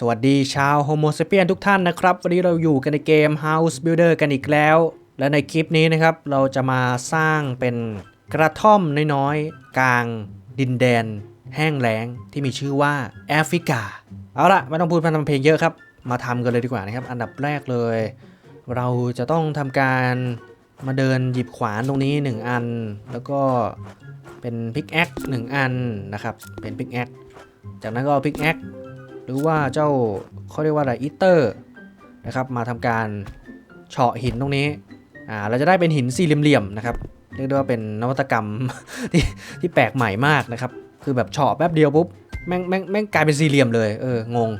สวัสดีชาวโฮโมเซเปียนทุกท่านนะครับ วันนี้เราอยู่กันในเกม House Builder กันอีกแล้ว และในคลิปนี้นะครับ เราจะมาสร้างเป็นกระท่อมน้อยๆ กลางดินแดน แห้งแล้งที่มีชื่อว่าแอฟริกา เอาละไม่ต้องพูดพันทำเพลงเยอะครับ มาทำกันเลยดีกว่านะครับ อันดับแรกเลย เราจะต้องทำการมาเดินหยิบขวานตรงนี้ 1 อัน แล้วก็เป็นพิกแอคหนึ่งอันนะครับเป็นพิกแอคจากนั้นก็เอาพิกแอค หรือว่าเจ้าเขาเรียกว่าอะไรอีเตอร์นะครับมาทำการเฉาะหินตรงนี้อ่าเราจะได้เป็นหินสี่เหลี่ยมๆนะครับเรียกได้ว่าเป็นนวัตกรรมที่ที่แปลกใหม่มากนะครับคือแบบเฉาะแป๊บเดียวปุ๊บแม่งแม่งแม่งกลายเป็นสี่เหลี่ยมเลยเอองง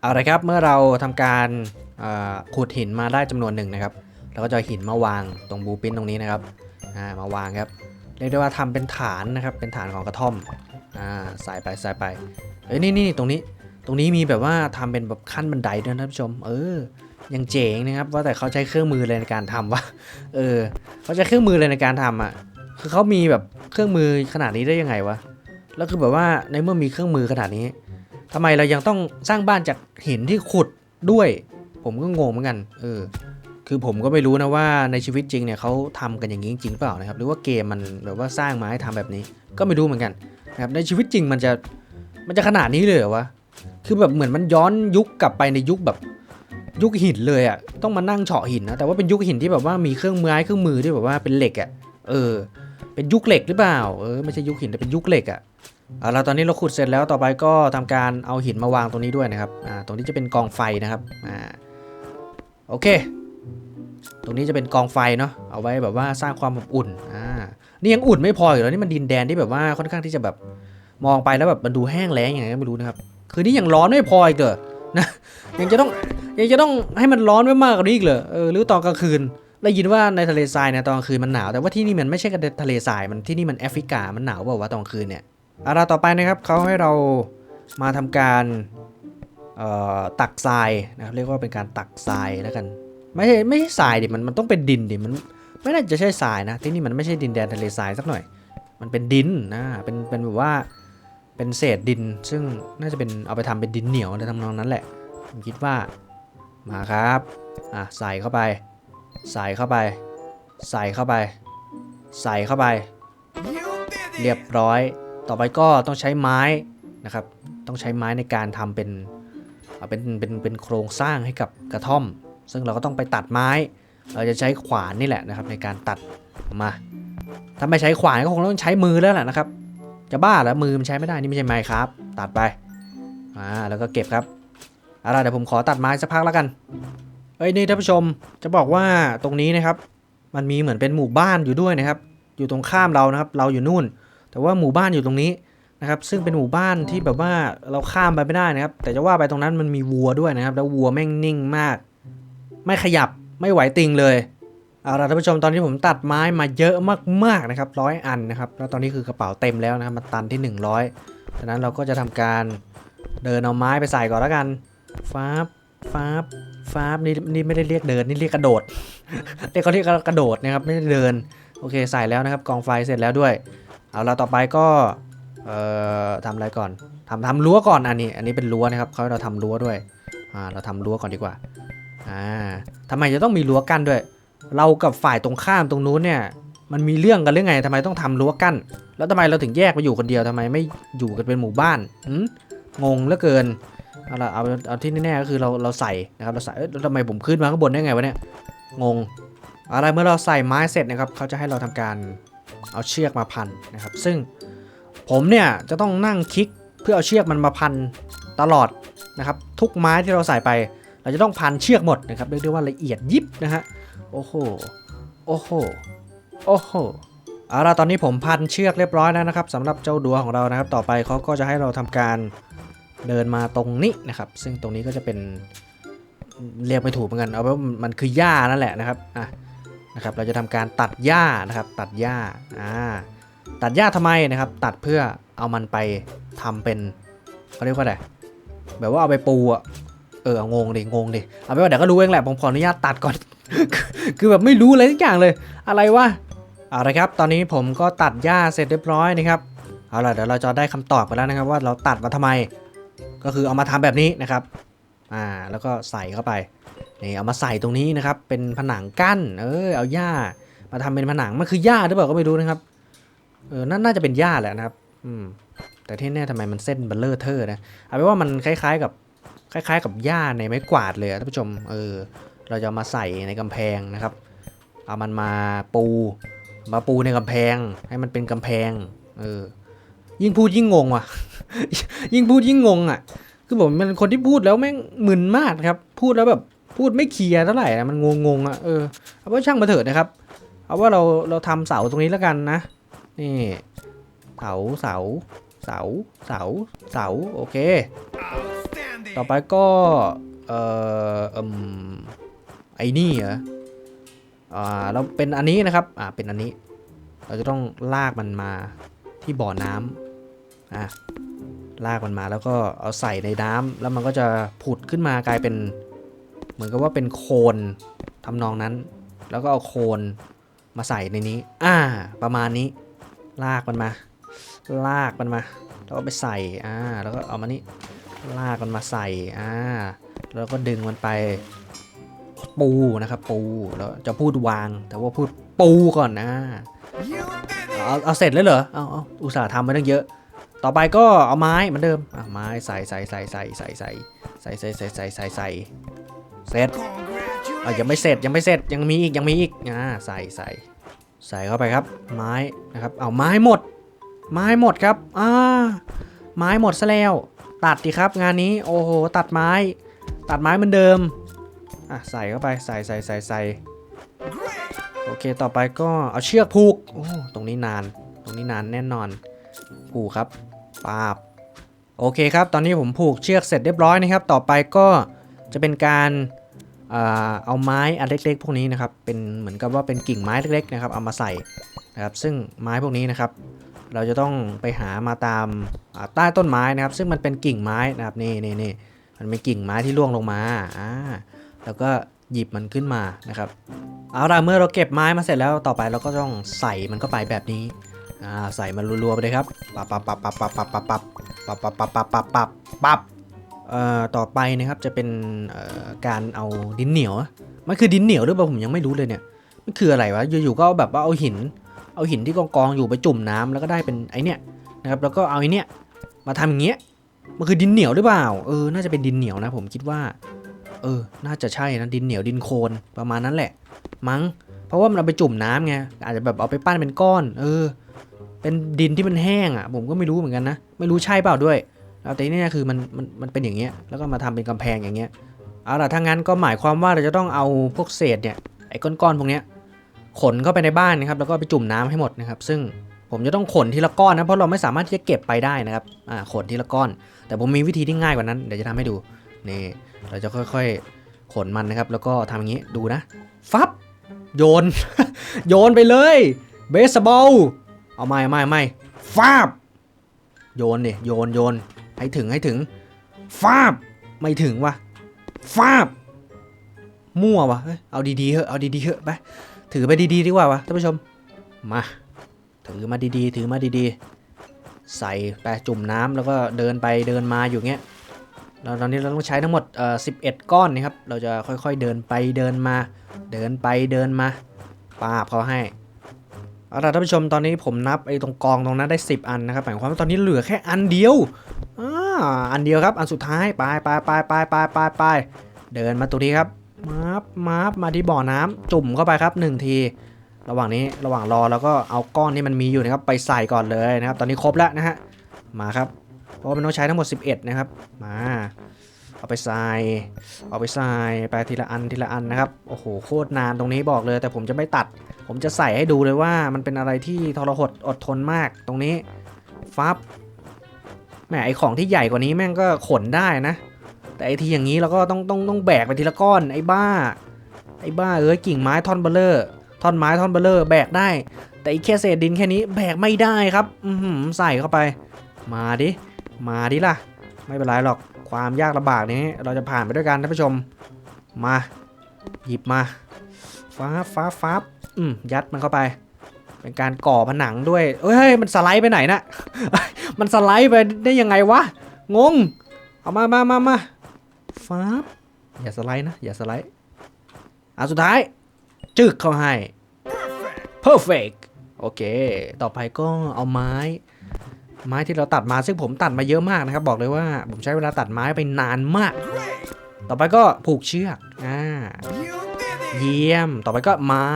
เอาละครับเมื่อเราทำการขุดหินมาได้จำนวนหนึ่งนะครับเราก็จะหินมาวางตรงบูปินตรงนี้นะครับอ่ามาวางครับเรียกได้ว่าทำเป็นฐานนะครับเป็นฐานของกระท่อมอ่าใส่ไปใส่ไปเอ้ยนี่นี่ตรงนี้ ตรงนี้มีแบบว่าทำเป็นแบบขั้นบันไดด้วยนะท่านผู้ชม เออ ยังเจ๋งนะครับว่าแต่เขาใช้เครื่องมืออะไรในการทำวะเออเขาใช้เครื่องมืออะไรในการทำอะคือเขามีแบบเครื่องมือขนาดนี้ได้ยังไงวะแล้วคือแบบว่าในเมื่อมีเครื่องมือขนาดนี้ทำไมเรายังต้องสร้างบ้านจากหินที่ขุดด้วย ผมก็งงเหมือนกันเออคือผมก็ไม่รู้นะว่าในชีวิตจริงเนี่ยเขาทำกันอย่างนี้จริงเปล่านะครับหรือว่าเกมมันแบบว่าสร้างมาให้ทำแบบนี้ ก็ไม่รู้เหมือนกันนะครับในชีวิตจริงมันจะมันจะขนาดนี้เลยเหรอวะ คือแบบเหมือนมันย้อนยุคกลับไปในยุคแบบยุคหินเลยอะ่ะต้องมานั่งเฉาะหินนะแต่ว่าเป็นยุคหินที่แบบว่ามีเครื่องมือเครื่องมือที่แบบว่าเป็นเหล็กอะ่ะเออ เป็นยุคเหล็กหรือเปล่าเออไม่ใช่ยุคหินแต่เป็นยุคเหล็กอะ่ะเอาละตอนนี้เราขุดเสร็จแล้วต่อไปก็ทำการเอาหินมาวางตรงนี้ด้วยนะครับอ่าตรงนี้จะเป็นกองไฟนะครับอ่าโอเค ตรงนี้จะเป็นกองไฟเนาะเอาไว้แบบว่าสร้างความอบอุ่นอ่านี่ยังอุ่นไม่พออยู่แล้วนี่มันดินแดนที่แบบว่าค่อนข้างที่จะแบบมองไปแล้วแบบมันดูแห้งแล้งอย่างไงก็ไม่รู้นะครับ คือนี่ยังร้อนไม่พออีกเหรอนะยังจะต้องยังจะต้องให้มันร้อนไว้มากกว่านี้อีกเหรอเออหรือตอนกลางคืนได้ยินว่าในทะเลทรายเนี่ยตอนกลางคืนมันหนาว แต่ว่าที่นี่มันไม่ใช่กันทะเลทรายมันที่นี่มันแอฟริกามันหนาวเปล่าวะตอนกลางคืนเนี่ยอาละต่อไปนะครับเขาให้เรามาทำการเอ่อตักทรายนะครับเรียกว่าเป็นการตักทรายแล้วกัน ไม่ใช่ไม่ใช่ทรายดิมันมันต้องเป็นดินดิมันไม่น่าจะใช่ทรายนะ ที่นี่มันไม่ใช่ดินแดนทะเลทรายสักหน่อย มันเป็นดินนะเป็นเป็นแบบว่า เป็นเศษดิน ซึ่งน่าจะเป็นเอาไปทำเป็นดินเหนียวอะไรทำนองนั้นแหละ ผมคิดว่า มาครับ อะใส่เข้าไป ใส่เข้าไป ใส่เข้าไป ใส่เข้าไป เรียบร้อย ต่อไปก็ต้องใช้ไม้นะครับ ต้องใช้ไม้ในการทำเป็นเอาเป็นเป็นเป็นโครงสร้างให้กับกระท่อม ซึ่งเราก็ต้องไปตัดไม้ เราจะใช้ขวานนี่แหละนะครับในการตัดมา ถ้าไม่ใช้ขวานก็คงต้องใช้มือแล้วแหละนะครับ จะบ้าแล้วมือมันใช้ไม่ได้นี่ไม่ใช่ไม้ครับ ตัดไปอ่าแล้วก็เก็บครับเอาล่ะเดี๋ยวผมขอตัดไม้สักพักแล้วกันเอ้ยนี่ท่านผู้ชมจะบอกว่าตรงนี้นะครับ มันมีเหมือนเป็นหมู่บ้านอยู่ด้วยนะครับ อยู่ตรงข้ามเรานะครับ เราอยู่นู่น แต่ว่าหมู่บ้านอยู่ตรงนี้นะครับ ซึ่งเป็นหมู่บ้านที่แบบว่าเราข้ามไปไม่ได้นะครับ แต่จะว่าไปตรงนั้นมันมีวัวด้วยนะครับ แล้ววัวแม่งนิ่งมาก ไม่ขยับไม่ไหวติงเลย เอาล่ะท่านผู้ชมตอนนี้ผมตัดไม้มาเยอะมากๆนะครับร้อยอันนะครับ แล้วตอนนี้คือกระเป๋าเต็มแล้วนะครับมาตันที่ 100ฉะนั้นเราก็จะทำการเดินเอาไม้ไปใส่ก่อนแล้วกันฟ้าบฟ้าบฟ้าบนี่นี่ไม่ได้เรียกเดินนี่เรียกกระโดดเรียกเขาเรียกกระโดดนะครับไม่ได้เดินโอเคใส่แล้วนะครับกองไฟเสร็จแล้วด้วย เอาละต่อไปก็เอ่อทำอะไรก่อนทำทำรั้วก่อนอันนี้ อันนี้เป็นรั้วนะครับเขาให้เราทำรั้วด้วยอ่าเราทำรั้วก่อนดีกว่าอ่าทำไมจะต้องมีรั้วกั้นด้วย เรากับฝ่ายตรงข้ามตรงนู้นเนี่ย มันมีเรื่องกันหรือไงทำไมต้องทำรั้วกั้น แล้วทำไมเราถึงแยกไปอยู่คนเดียวทำไมไม่อยู่กันเป็นหมู่บ้านหืมงงเหลือเกินเอาละเอาเอาที่แน่ๆก็คือเราเราใส่นะครับเราใส่เอ้ยแล้วทำไมผมขึ้นมาข้างบนได้ไงวะเนี่ยงงอะไรเมื่อเราใส่ไม้เสร็จนะครับเขาจะให้เราทำการเอาเชือกมาพันนะครับ ซึ่งผมเนี่ยจะต้องนั่งคลิกเพื่อเอาเชือกมันมาพันตลอดนะครับ ทุกไม้ที่เราใส่ไป เราจะต้องพันเชือกหมดนะครับเรียกได้ว่าละเอียดยิบนะฮะ อ้โห โอ้โห โอ้โห เอาล่ะตอนนี้ผมพันเชือกเรียบร้อยแล้วนะครับสำหรับเจ้าดัวของเรานะครับ ต่อไปเขาก็จะให้เราทำการเดินมาตรงนี้นะครับ ซึ่งตรงนี้ก็จะเป็นเรียกไม่ถูกเหมือนกัน เอาว่ามันคือหญ้านั่นแหละนะครับ อะ นะครับ เราจะทำการตัดหญ้านะครับ ตัดหญ้า อ่า ตัดหญ้าทำไมนะครับ ตัดเพื่อเอามันไปทำเป็นเขาเรียกว่าอะไร แบบว่าเอาไปปูอะ เอองงดิงงดิเอาไปนว่าเดี๋ยวก็รู้เองแหละผมขออนุญาตตัดก่อน คือแบบไม่รู้อะไรทุกอย่างเลย อะไรวะเอาละครับ ตอนนี้ผมก็ตัดหญ้าเสร็จเรียบร้อยนะครับเอาล่ะเดี๋ยวเราจะได้คำตอบไปแล้วนะครับว่าเราตัดมาทำไม ก็คือเอามาทำแบบนี้นะครับอ่าแล้วก็ใส่เข้าไปนี่เอามาใส่ตรงนี้นะครับ เป็นผนังกั้น เออเอาหญ้ามาทำเป็นผนังมันคือหญ้าหรือเปล่าก็ไม่รู้นะครับเออน่าน่าจะเป็นหญ้าแหละนะครับ อืมแต่ที่แน่ทำไมมันเส้นเบลเลอร์เทอร์นะเอาเป็นว่ามันคล้ายๆกับ คล้ายๆ กับหญ้าในไม้กวาดเลยท่านผู้ชม เออ เราจะมาใส่ในกำแพงนะครับ เอามันมาปู มาปูในกำแพง ให้มันเป็นกำแพง เออ ยิ่งพูดยิ่งงงว่ะ ยิ่งพูดยิ่งงงอะ คือผมเป็นคนที่พูดแล้วแม่งมึนมากครับ พูดแล้วแบบพูดไม่เคลียร์เท่าไหร่นะมันงงงๆอะ เออ เอาว่าช่างมาเถิดนะครับ เอาว่าเราเราทำเสาตรงนี้แล้วกันนะ นี่ เสาเสา เสา เสา เสา โอเค ต่อไปก็ เอ่ออืมไอ้นี่เหรอ อ่า เราเป็นอันนี้นะครับ อ่า เป็นอันนี้ เราจะต้องลากมันมาที่บ่อน้ำอะ ลากมันมาแล้วก็เอาใส่ในน้ำแล้วมันก็จะผุดขึ้นมากลายเป็น เหมือนกับว่าเป็นโคลนทำนองนั้น แล้วก็เอาโคลนมาใส่ในนี้ อ่า ประมาณนี้ ลากมันมา ลากมันมา แล้วก็ไปใส่ อ่า แล้วก็เอามานี่ ลากมันมาใส่ อ่า แล้วก็ดึงมันไป ปูนะครับ ปู แล้วจะพูดวาง แต่ว่าพูดปูก่อนนะเอาเอาเสร็จแล้วเหรอ เอาเอาอุตส่าห์ทำมาตั้งเยอะ ต่อไปก็เอาไม้เหมือนเดิมอะไม้ใส่ใส่ใส่ใส่ใส่ใส่ใส่ใส่ใส่ใส่ใส่ใส่เสร็จอะยังไม่เสร็จยังไม่เสร็จยังมีอีกยังมีอีกอ่าใส่ใส่ใส่เข้าไปครับ ไม้นะครับ เอาไม้หมด ไม้หมดครับอ่าไม้หมดซะแล้ว ตัดดีครับงานนี้โอ้โหตัดไม้ ตัดไม้เหมือนเดิมอะใส่เข้าไปใส่ใส่ใส่ใส่โอเคต่อไปก็เอาเชือกผูกโอ้ตรงนี้นาน ตรงนี้นานแน่นอน ผูกครับปาบโอเคครับ ตอนนี้ผมผูกเชือกเสร็จเรียบร้อยนะครับ ต่อไปก็จะเป็นการเอาไม้อันเล็กๆ พวกนี้นะครับ เป็นเหมือนกับว่าเป็นกิ่งไม้เล็กๆนะครับ เอามาใส่นะครับ ซึ่งไม้พวกนี้นะครับ เราจะต้องไปหามาตามใต้ต้นไม้นะครับ ซึ่งมันเป็นกิ่งไม้นะครับนี่นี่นี่มันเป็นกิ่งไม้ที่ร่วงลงมาอ่าแล้วก็หยิบมันขึ้นมานะครับ เอาล่ะเมื่อเราเก็บไม้มาเสร็จแล้วต่อไปเราก็ต้องใส่มันเข้าไปแบบนี้อ่าใส่มันรัวๆไปเลยครับปับปับปับปับปับปับปับปับปับปับปับปับปับปับปับเอ่อต่อไปนะครับจะเป็นการเอาดินเหนียวมันคือดินเหนียวหรือเปล่าผมยังไม่รู้เลยเนี่ยมันคืออะไรวะอยู่ๆก็แบบว่าเอาหิน เอาหินที่กองกองอยู่ไปจุ่มน้ำแล้วก็ได้เป็นไอเนี้ยนะครับแล้วก็เอาไอเนี้ยมาทำอย่างเงี้ยมันคือดินเหนียวหรือเปล่าเออน่าจะเป็นดินเหนียวนะ ผมคิดว่า เออ น่าจะใช่นะดินเหนียวดินโคลนประมาณนั้นแหละ มั้ง เพราะว่ามันเอาไปจุ่มน้ำไงอาจจะแบบเอาไปปั้นเป็นก้อน เออ เป็นดินที่มันแห้งอะ ผมก็ไม่รู้เหมือนกันนะไม่รู้ใช่เปล่าด้วยเอาแต่นี่คือมันมันมันเป็นอย่างเงี้ยแล้วก็มาทำเป็นกำแพงอย่างเงี้ยเอาล่ะถ้างั้นก็หมายความว่าเราจะต้องเอาพวกเศษเนี่ยไอ้ก้อนๆพวกเนี้ย ขนเข้าไปในบ้านนะครับแล้วก็ไปจุ่มน้ำให้หมดนะครับ ซึ่งผมจะต้องขนทีละก้อนนะเพราะเราไม่สามารถที่จะเก็บไปได้นะครับอ่าขนทีละก้อน แต่ผมมีวิธีที่ง่ายกว่านั้นเดี๋ยวจะทำให้ดูนี่เราจะค่อยๆ ขนมันนะครับ แล้วก็ทำอย่างนี้ดูนะฟับโยน โยนไปเลยเบสบอลเอาไม่ไม่ไม่ฟาบ โยนดิโยนโยนให้ถึงให้ถึงฟาบไม่ถึงวะฟาบ มั่ววะเฮ้ยเอาดีๆเถอะเอาดีๆเถอะไป ถือไปดีๆดีกว่าวะท่านผู้ชม มา ถือมาดีๆ ถือมาดีๆ ใส่ไปจุ่มน้ำแล้วก็เดินไปเดินมาอยู่เงี้ยเราตอนนี้เราต้องใช้ทั้งหมดเอ่อ11ก้อนนะครับ เราจะค่อยๆเดินไปเดินมา เดินไปเดินมาปาบเขาให้เอาล่ะท่านผู้ชมตอนนี้ผมนับไอ้ตรงกองตรงนั้นได้ 10 อันนะครับหมายความว่าตอนนี้เหลือแค่อันเดียวอ่าอันเดียวครับอันสุดท้ายไปไปไปไปไปไปไปเดินมาตัวนี้ครับ มาบมาบมาที่บ่อน้ำจุ่มเข้าไปครับหนึ่งทีระหว่างนี้ระหว่างรอแล้วก็เอาก้อนที่มันมีอยู่นะครับไปใส่ก่อนเลยนะครับ ตอนนี้ครบแล้วนะฮะมาครับเพราะมันต้องใช้ทั้งหมด 11 นะครับ มา เอาไปใส่เอาไปใส่ไปทีละอันทีละอันนะครับโอ้โหโคตรนานตรงนี้บอกเลย แต่ผมจะไม่ตัด ผมจะใส่ให้ดูเลยว่ามันเป็นอะไรที่ทรหดอดทนมากตรงนี้ฟับแหมไอของที่ใหญ่กว่านี้แม่งก็ขนได้นะ แต่ไอทีอย่างนี้เราก็ต้องต้องต้องแบกไปทีละก้อนไอ้บ้า ไอ้บ้าเอ้ยกิ่งไม้ท่อนเบลเลอร์ท่อนไม้ท่อนเบลเลอร์แบกได้ แต่อีกแค่เศษดินแค่นี้แบกไม่ได้ครับอือหือใส่เข้าไป มาดิมาดิล่ะ ไม่เป็นไรหรอกความยากลำบากนี้ เราจะผ่านไปด้วยกันท่านผู้ชม มา หยิบมาฟ้าฟ้าฟ้าอืมยัดมันเข้าไป เป็นการก่อผนังด้วยเอ้ยเฮ้ยมันสไลด์ไปไหนนะมันสไลด์ไปได้ยังไงวะงงเอามามามามา ฟ้าบอย่าสไลด์นะ อย่าสไลด์อะสุดท้าย จึกเข้าให้ perfect โอเค ต่อไปก็เอาไม้ ไม้ที่เราตัดมาซึ่งผมตัดมาเยอะมากนะครับ บอกเลยว่าผมใช้เวลาตัดไม้ไปนานมาก ต่อไปก็ผูกเชือกอ่าเยี่ยม ต่อไปก็ไม้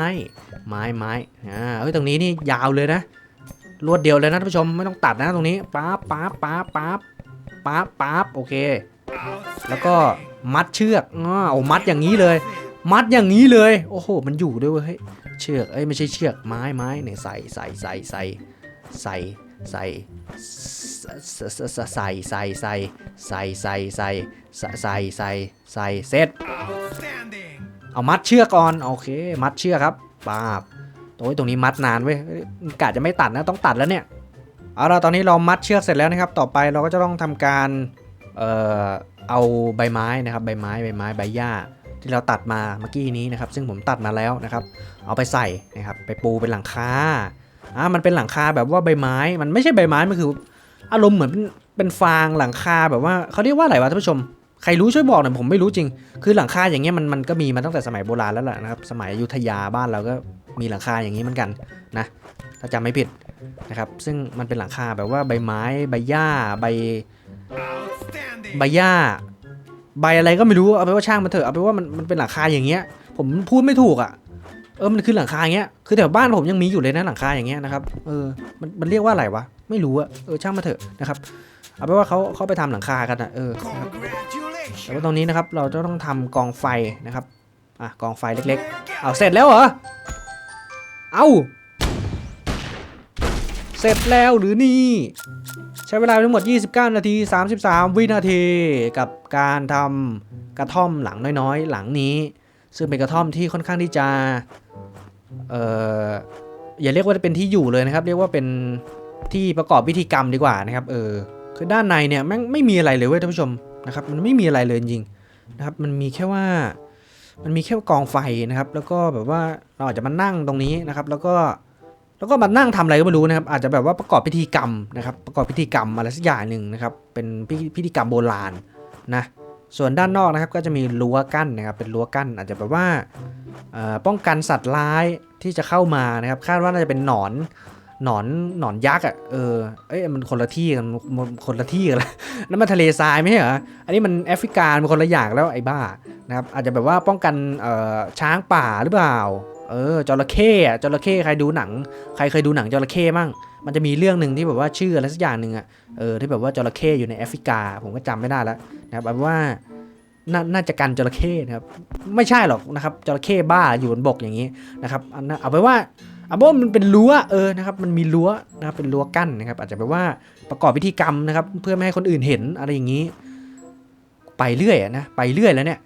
ไม้ไม้อ่าเฮ้ยตรงนี้นี่ยาวเลยนะ รวดเดียวเลยนะท่านผู้ชมไม่ต้องตัดนะตรงนี้ป๊าบป๊าบป๊าบป๊าบป๊าบป๊าบโอเค แล้วก็มัดเชือกอ้อมัดอย่างนี้เลย มัดอย่างนี้เลย โอ้โห มันอยู่ด้วยเว้ยเชือกเอ้ยไม่ใช่เชือกไม้ไม้เนี่ยใส่ใส่ใส่ใส่ใส่ใส่ใส่ใส่ใส่ใส่ใส่ใส่ใส่ใส่ใส่ใส่เสร็จเอามัดเชือกก่อนโอเค มัดเชือกครับปาบโอ้ยตรงนี้มัดนานเว้ยกะจะไม่ตัดนะต้องตัดแล้วเนี่ยเอาละตอนนี้เรามัดเชือกเสร็จแล้วนะครับ ต่อไปเราก็จะต้องทำการ เอ่อเอาใบไม้นะครับใบไม้ใบไม้ใบหญ้า ที่เราตัดมาเมื่อกี้นี้นะครับ ซึ่งผมตัดมาแล้วนะครับ เอาไปใส่นะครับ ไปปูเป็นหลังคาอ่ามันเป็นหลังคาแบบว่าใบไม้ มันไม่ใช่ใบไม้มันคือ อารมณ์เหมือนเป็นฟางหลังคาแบบว่าเขาเรียกว่าอะไรวะท่านผู้ชมใครรู้ช่วยบอกหน่อยผมไม่รู้จริง คือหลังคาอย่างเงี้ยมันมันก็มีมาตั้งแต่สมัยโบราณแล้วแหละนะครับ สมัยอยุธยาบ้านเราก็มีหลังคาอย่างนี้เหมือนกันนะ ถ้าจำไม่ผิดนะครับ ซึ่งมันเป็นหลังคาแบบว่าใบไม้ ใบหญ้า ใบ ใบหญ้าใบอะไรก็ไม่รู้เอาไปนว่าช่างมันเถอะเอาไปนว่ามันมันเป็นหลังคาอย่างเงี้ย ผมพูดไม่ถูกอะเออมันคือหลังคาอย่างเงี้ยคือแถวบ้านผมยังมีอยู่เลยนะหลังคาอย่างเงี้ยนะครับเออมันมันเรียกว่าอะไรวะไม่รู้อะเออช่างมาเถอะนะครับเอาไปนว่าเขาเขาไปทำหลังคากันอะเออนะครับแล้วก็ตรงนี้นะครับเราจะต้องทำกองไฟนะครับอะกองไฟเล็ก ๆ เอาเสร็จแล้วเหรอเอา เสร็จแล้วหรือนี่ ใช้เวลาทั้งหมด 29 นาที 33 วินาทีกับการทำกระท่อมหลังน้อยๆ หลังนี้ ซึ่งเป็นกระท่อมที่ค่อนข้างที่จะเอ่ออย่าเรียกว่าเป็นที่อยู่เลยนะครับ เรียกว่าเป็นที่ประกอบพิธีกรรมดีกว่านะครับ เออคือด้านในเนี่ยแม่งไม่มีอะไรเลยเว้ยท่านผู้ชมนะครับ มันไม่มีอะไรเลยจริงนะครับ มันมีแค่ว่ามันมีแค่กองไฟนะครับ แล้วก็แบบว่าเราอาจจะมานั่งตรงนี้นะครับ แล้วก็ แล้วก็มานั่งทำอะไรก็ไม่รู้นะครับ อาจจะแบบว่าประกอบพิธีกรรมนะครับ ประกอบพิธีกรรมอะไรสักอย่างหนึ่งนะครับ เป็นพิพิธีกรรมโบราณนะ ส่วนด้านนอกนะครับก็จะมีรั้วกั้นนะครับ เป็นรั้วกั้น อาจจะแบบว่าป้องกันสัตว์ร้ายที่จะเข้ามานะครับ คาดว่าน่าจะเป็นหนอนหนอนหนอนยักษ์อะเออเอ้ยมันคนละที่กันคนละที่กันละนั่นมันทะเลทรายไม่ใช่เหรออันนี้มันแอฟริกามันคนละอย่างแล้วไอ้บ้านะครับอาจจะแบบว่าป้องกันช้างป่าหรือเปล่า เออจระเข้อะจระเข้ใครดูหนัง ใครเคยดูหนังจระเข้มั่งมันจะมีเรื่องหนึ่งที่แบบว่าชื่ออะไรสักอย่างหนึ่งอะเออที่แบบว่าจระเข้อยู่ในแอฟริกา ผมก็จำไม่ได้แล้วนะครับเอาเป็นว่าน่าน่าจะกันจระเข้นะครับ ไม่ใช่หรอกนะครับจระเข้บ้าอยู่บนบกอย่างนี้นะครับเอาไปว่าเอาว่ามันเป็นรั้วเออนะครับ มันมีรั้วนะครับเป็นรั้วกั้นนะครับ อาจจะแปลว่าประกอบพิธีกรรมนะครับ เพื่อไม่ให้คนอื่นเห็นอะไรอย่างนี้ ไปเรื่อยนะไปเรื่อยแล้วเนี่ย